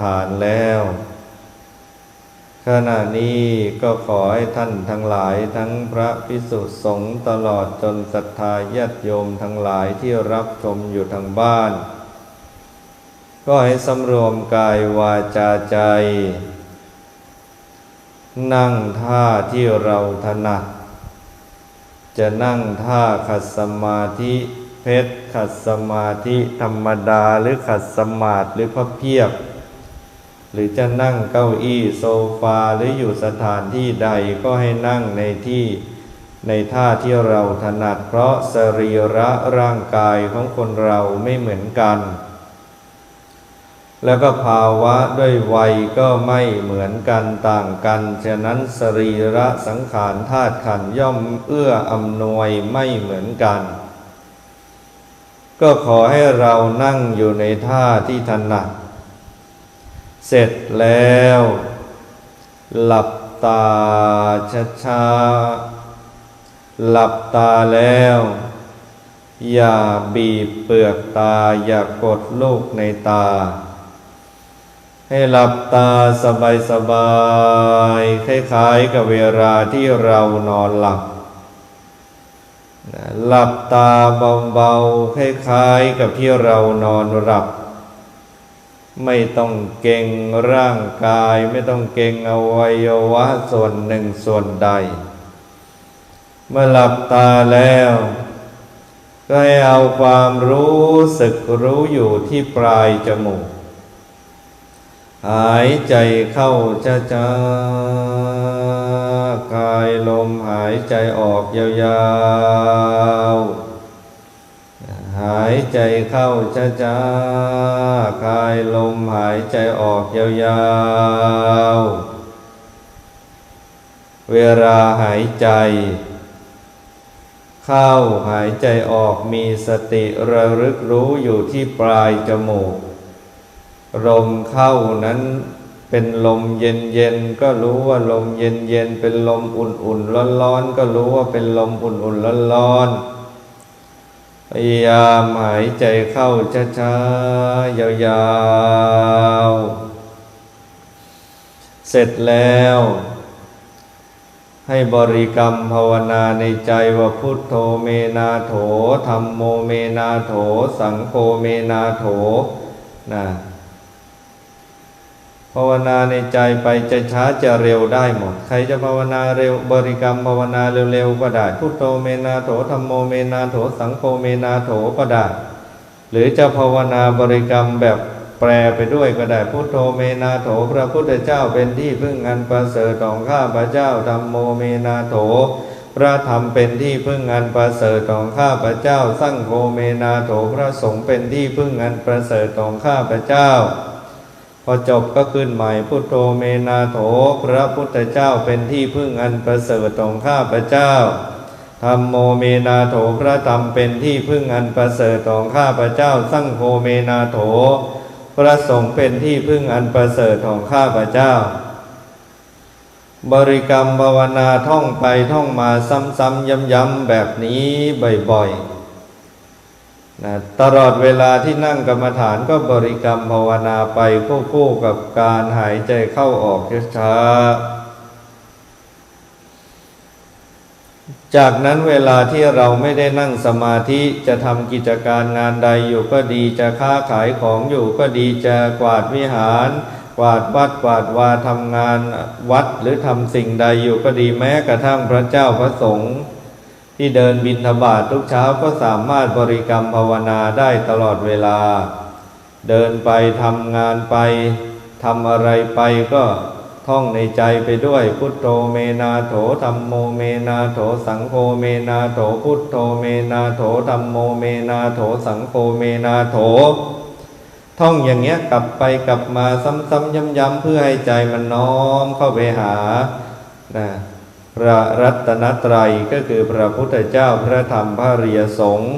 ฐานแล้ว ขณะนี้ก็ขอให้ท่านทั้งหลายทั้งพระพิสุสงฆ์ตลอดจนศรัทธาญาติโยมทั้งหลายที่รับชมอยู่ทางบ้าน ก็ให้สำรวมกายวาจาใจ นั่งท่าที่เราถนัดจะนั่งท่าขัดสมาธิเพชรขัดสมาธิธรรมดาหรือขัดสมาธิหรือพระเพียบ หรือจะนั่งเก้าอี้โซฟาหรืออยู่สถานที่ใดก็ให้นั่งในที่ในท่าที่เราถนัดเพราะสรีระร่างกายของคนเราไม่เหมือนกัน แล้วก็ภาวะด้วยวัยก็ไม่เหมือนกันต่างกัน ฉะนั้นสรีระสังขารธาตุขันย่อมเอื้ออำนวยไม่เหมือนกัน ก็ขอให้เรานั่งอยู่ในท่าที่ถนัด เสร็จแล้ว หลับตาช้าๆหลับตาแล้ว อย่าบีบเปลือกตาอย่ากดลูกในตา ให้หลับตาสบายๆคล้ายๆกับเวลาที่เรานอนหลับหลับตาเบาๆคล้ายๆกับที่เรานอนหลับ ไม่ต้องเก่งร่างกาย ไม่ต้องเก่งอวัยวะส่วนหนึ่งส่วนใด เมื่อหลับตาแล้ว ก็ให้เอาความรู้สึกรู้อยู่ที่ปลายจมูก หายใจเข้าช้าๆคายลมหายใจออกยาวๆ หายใจ เข้าช้าๆคายลมหายใจออกยาวๆ เวลาหายใจ เข้าหายใจออกมีสติระลึกรู้อยู่ที่ปลายจมูก ลมเข้านั้นเป็นลมเย็นเย็นๆก็รู้ว่าลมเย็นเย็นๆเป็นลมอุ่นอุ่นร้อนร้อนๆก็รู้ว่าเป็นลมอุ่นอุ่นร้อนร้อนๆ พยายามหายใจเข้าช้าๆ ยาวๆ เสร็จแล้ว ให้บริกรรมภาวนาในใจว่าพุทโธเมนาโถธรรมโมเมนาโถ สังโฆเมนาโถนะ ภาวนาในใจไปจะช้าจะเร็วได้หมด ใครจะภาวนาเร็วบริกรรมภาวนาเร็วๆก็ได้ พุทโธเมนาโถธรรมโมเมนาโถสังโฆเมนาโถก็ได้ หรือจะภาวนาบริกรรมแบบแปลไปด้วยก็ได้พุทโธเมนาโถ พระพุทธเจ้าเป็นที่พึ่งอันประเสริฐของข้าพระเจ้าธรรมโมเมนาโถ พระธรรมเป็นที่พึ่งอันประเสริฐของข้าพระเจ้า สังโฆเมนาโถพระสงฆ์เป็นที่พึ่งอันประเสริฐของข้าพระเจ้า อจบก็ขึ้นใหม่พุทโธเมนาโถพระพุทธเจ้าเป็นที่พึ่งอันประเสริฐของข้าพระเจ้าธรรมโมเมนาโถพระธรรมเป็นที่พึ่งอันประเสริฐของข้าพระเจ้า สั่งโฆเมนาโถ พระสงฆ์เป็นที่พึ่งอันประเสริฐของข้าพระเจ้า บริกรรมภาวนาท่องไปท่องมาซ้ำๆย้ำๆแบบนี้บ่อยๆ นะตลอดเวลาที่นั่งกรรมฐานก็บริกรรมภาวนาไปควบคู่กับการหายใจเข้าออกช้าจากนั้นเวลาที่เราไม่ได้นั่งสมาธิจะทำกิจการงานใดอยู่ก็ดีจะค้าขายของอยู่ก็ดีจะกวาดวิหาร กวาดวัดกวาดวาทำงานวัดหรือทำสิ่งใดอยู่ก็ดีแม้กระทั่งพระเจ้าพระสงฆ์ ที่เดินบิณฑบาตทุกเช้าก็สามารถบริกรรมภาวนาได้ตลอดเวลา เดินไปทำงานไปทำอะไรไปก็ท่องในใจไปด้วยพุทโธเมนาโถธรรมโมเมนาโถสังโฆเมนาโถพุทโธเมนาโถธรรมโมเมนาโถสังโฆเมนาโถ ท่องอย่างเงี้ยกลับไปกลับมาซ้ำๆย้ำๆเพื่อให้ใจมันน้อมเข้าไปหานะ ระรัตนตรัยก็คือพระพุทธเจ้าพระธรรมพระอริยสงฆ์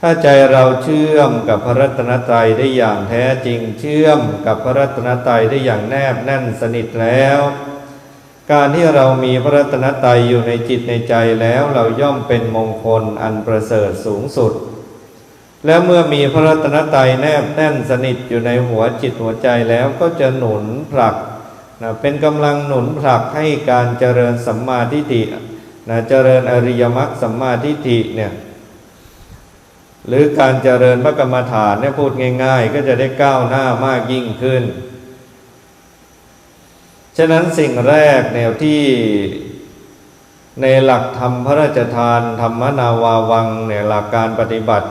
ถ้าใจเราเชื่อมกับพระรัตนตรัยได้อย่างแท้จริงเชื่อมกับพระรัตนตรัยได้อย่างแนบแน่นสนิทแล้ว การที่เรามีพระรัตนตรัยอยู่ในจิตในใจแล้วเราย่อมเป็นมงคลอันประเสริฐสูงสุด แล้วเมื่อมีพระรัตนตรัยแนบแน่นสนิทอยู่ในหัวจิตหัวใจแล้วก็จะหนุนผลัก นะเป็นกำลังหนุนผลักให้การเจริญสัมมาทิฏฐินะเจริญอริยมรรคสัมมาทิฏฐิเนี่ยหรือการเจริญพระกรรมฐานเนี่ยพูดง่าย ๆ ก็จะได้ก้าวหน้ามากยิ่งขึ้น ฉะนั้นสิ่งแรกแนวที่ในหลักธรรมพระราชทาน ธรรมนาวาวังเนี่ยหลักการปฏิบัติ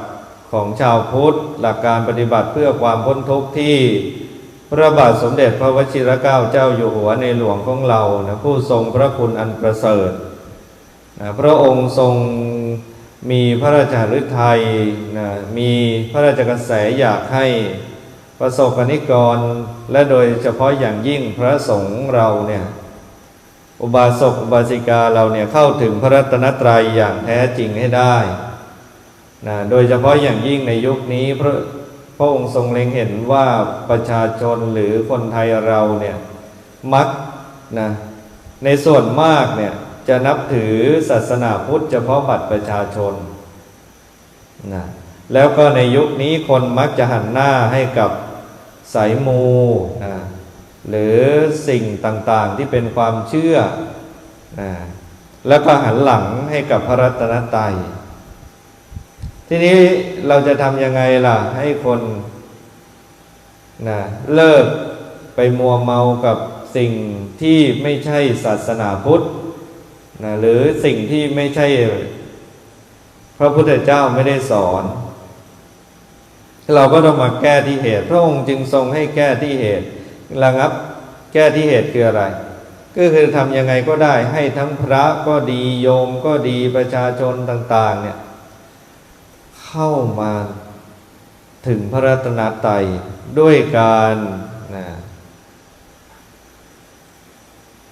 ของชาวพุทธ หลักการปฏิบัติเพื่อความพ้นทุกข์ที่ พระบาทสมเด็จพระวชิรเกล้าเจ้าอยู่หัวในหลวงของเรานะผู้ทรงพระคุณอันประเสริฐนะพระองค์ทรงมีพระราชฤทัยนะมีพระราชกระแสอยากให้ประสบกนิกร และโดยเฉพาะอย่างยิ่งพระสงฆ์เราเนี่ยอุบาสกอุบาสิกาเราเนี่ยเข้าถึงพระรัตนตรัยอย่างแท้จริงให้ได้นะโดยเฉพาะอย่างยิ่งในยุคนี้พระ พระองค์ทรงเล็งเห็นว่าประชาชนหรือคนไทยเราเนี่ยมักนะในส่วนมากเนี่ยจะนับถือศาสนาพุทธเฉพาะบัตรประชาชนนะแล้วก็ในยุคนี้คนมักจะหันหน้าให้กับสายมูนะหรือสิ่งต่างๆที่เป็นความเชื่อนะแล้วก็หันหลังให้กับพระรัตนตรัย ทีนี้เราจะทำยังไงล่ะ ให้คนนะเลิกไปมัวเมากับสิ่งที่ไม่ใช่ศาสนาพุทธนะหรือสิ่งที่ไม่ใช่พระพุทธเจ้าไม่ได้สอน เราก็ต้องมาแก้ที่เหตุ พระองค์จึงทรงให้แก้ที่เหตุระงับแก้ที่เหตุคืออะไร ก็คือทำยังไงก็ได้ให้ทั้งพระก็ดีโยมก็ดีประชาชนต่าง ๆ เนี่ย เข้ามาถึงพระรัตนตรัยด้วยการนะ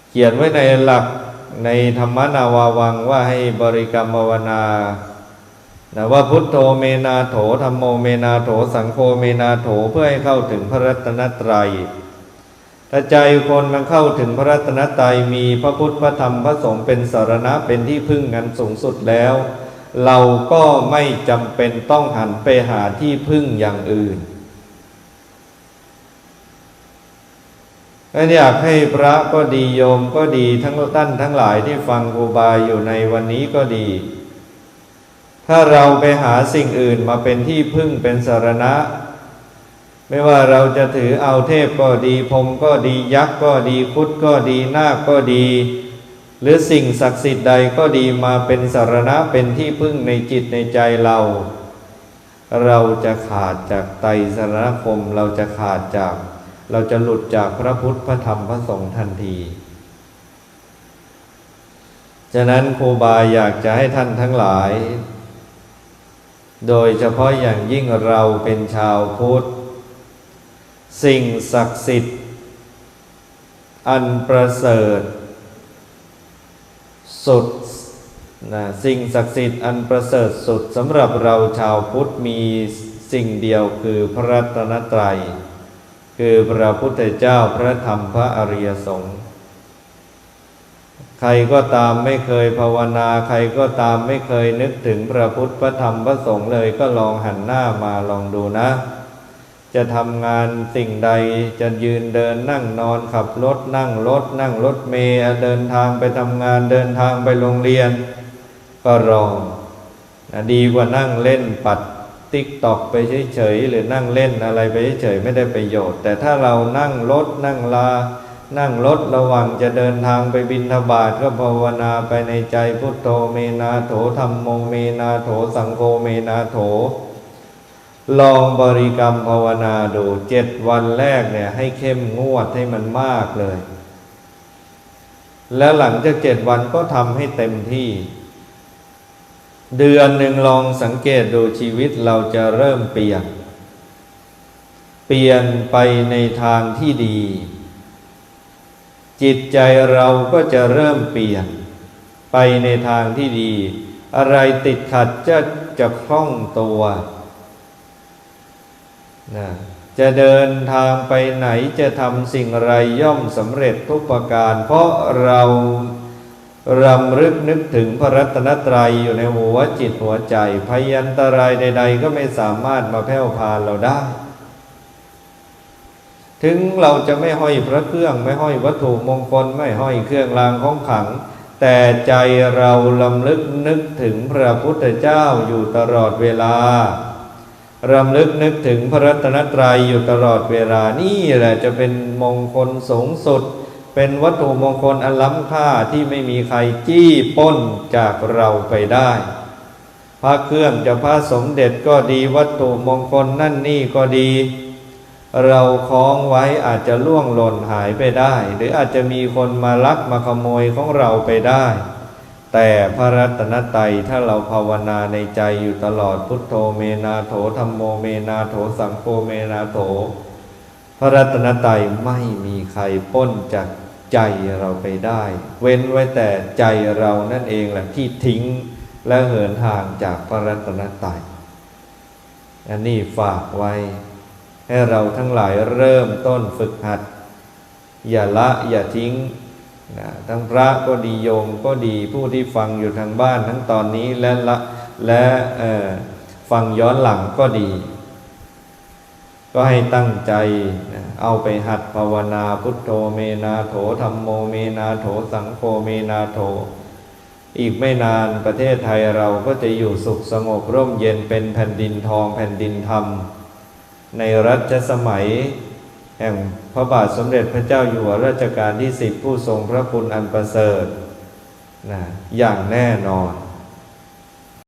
เขียนไว้ในหลักในธรรมนาวาวังว่าให้บริกรรมภาวนานะว่าพุทโธเมนาโถธรรมโมเมนาโถสังโฆเมนาโถเพื่อให้เข้าถึงพระรัตนตรัยถ้าใจคนมันเข้าถึงพระรัตนตรัยมีพระพุทธพระธรรมพระสงฆ์เป็นสารณะเป็นที่พึ่งกันสูงสุดแล้ว เราก็ไม่จำเป็นต้องหันไปหาที่พึ่งอย่างอื่นก็อยากให้พระก็ดีโยมก็ดีทั้งท่านทั้งหลายที่ฟังครูบาอยู่ในวันนี้ก็ดี ถ้าเราไปหาสิ่งอื่นมาเป็นที่พึ่งเป็นสารณะ ไม่ว่าเราจะถือเอาเทพก็ดีพรมก็ดียักษ์ก็ดีคุดก็ดีนาคก็ดี หรือสิ่งศักดิ์สิทธิ์ใดก็ดีมาเป็นสารณะเป็นที่พึ่งในจิตในใจเรา เราจะขาดจากไตสารณคมเราจะขาดจาก เราจะหลุดจากพระพุทธพระธรรมพระสงฆ์ทันที ฉะนั้นครูบาอยากจะให้ท่านทั้งหลาย โดยเฉพาะอย่างยิ่งเราเป็นชาวพุทธ สิ่งศักดิ์สิทธิ์ อันประเสริฐ สุดนะสิ่งศักดิ์สิทธิ์อันประเสริฐสุดสำหรับเราชาวพุทธมีสิ่งเดียวคือพระรัตนตรัย คือพระพุทธเจ้าพระธรรมพระอริยสงฆ์ใครก็ตามไม่เคยภาวนา ใครก็ตามไม่เคยนึกถึงพระพุทธพระธรรมพระสงฆ์เลยก็ลองหันหน้ามาลองดูนะ จะทำงานสิ่งใดจะยืนเดินนั่งนอนขับรถนั่งรถนั่งรถเมล์เดินทางไปทำงานเดินทางไปโรงเรียน ก็ลองนะดีกว่านั่งเล่นปัดติ๊กตอกไปเฉยๆหรือนั่งเล่นอะไรไปเฉยๆไม่ได้ประโยชน์ แต่ถ้าเรานั่งรถนั่งลา นั่งรถระหว่างจะเดินทางไปบินทบาทก็ภาวนาไปในใจพุทโธเมนาโถธรรมโมเมนาโถสังโฆเมนาโถ ลองบริกรรมภาวนาดูเจ็ดวันแรกเนี่ยให้เข้มงวดให้มันมากเลย แล้วหลังจากเจ็ดวันก็ทำให้เต็มที่ เดือนหนึ่งลองสังเกตดูชีวิตเราจะเริ่มเปลี่ยน เปลี่ยนไปในทางที่ดี จิตใจเราก็จะเริ่มเปลี่ยน ไปในทางที่ดี อะไรติดขัดจะจะคล่องตัว นะจะเดินทางไปไหนจะทำสิ่งไรย่อมสำเร็จทุกประการ เพราะเรารำลึกนึกถึงพระรัตนตรัยอยู่ในหัวจิตหัวใจ พยันตรายใด ๆ ก็ไม่สามารถมาแผ่วพานเราได้ ถึงเราจะไม่ห้อยพระเครื่องไม่ห้อยวัตถุมงคลไม่ห้อยเครื่องรางของขลัง แต่ใจเราลำลึกนึกถึงพระพุทธเจ้าอยู่ตลอดเวลา รำลึกนึกถึงพระรัตนตรัยอยู่ตลอดเวลานี่แหละจะเป็นมงคลสูงสุด เป็นวัตถุมงคลอันล้ำค่าที่ไม่มีใครจี้ป้นจากเราไปได้ พระเครื่องจะพระสมเด็จก็ดีวัตถุมงคลนั่นนี่ก็ดี เราคล้องไว้อาจจะล่วงหล่นหายไปได้ หรืออาจจะมีคนมาลักมาขโมยของเราไปได้ แต่พระรัตนตรัยถ้าเราภาวนาในใจอยู่ตลอดพุทโธเมนาโถธรรมโมเมนาโถสังโฆเมนาโถ พระรัตนตรัยไม่มีใครป้นจากใจเราไปได้ เว้นไว้แต่ใจเรานั่นเองแหละที่ทิ้งและเหินห่างจากพระรัตนตรัยอันนี้ฝากไว้ ให้เราทั้งหลายเริ่มต้นฝึกหัด อย่าละอย่าทิ้ง นะทั้งพระก็ดีโยมก็ดีผู้ที่ฟังอยู่ทางบ้านทั้งตอนนี้และละและฟังย้อนหลังก็ดี ก็ให้ตั้งใจนะเอาไปหัดภาวนาพุทโธเมนาโถธรรมโมเมนาโถสังโฆเมนาโถ อีกไม่นานประเทศไทยเราก็จะอยู่สุขสงบร่มเย็นเป็นแผ่นดินทองแผ่นดินธรรม ในรัชสมัย แห่งพระบาทสมเด็จพระเจ้าอยู่หัวรัชกาลที่สิบผู้ทรงพระคุณอันประเสริฐนะอย่างแน่นอน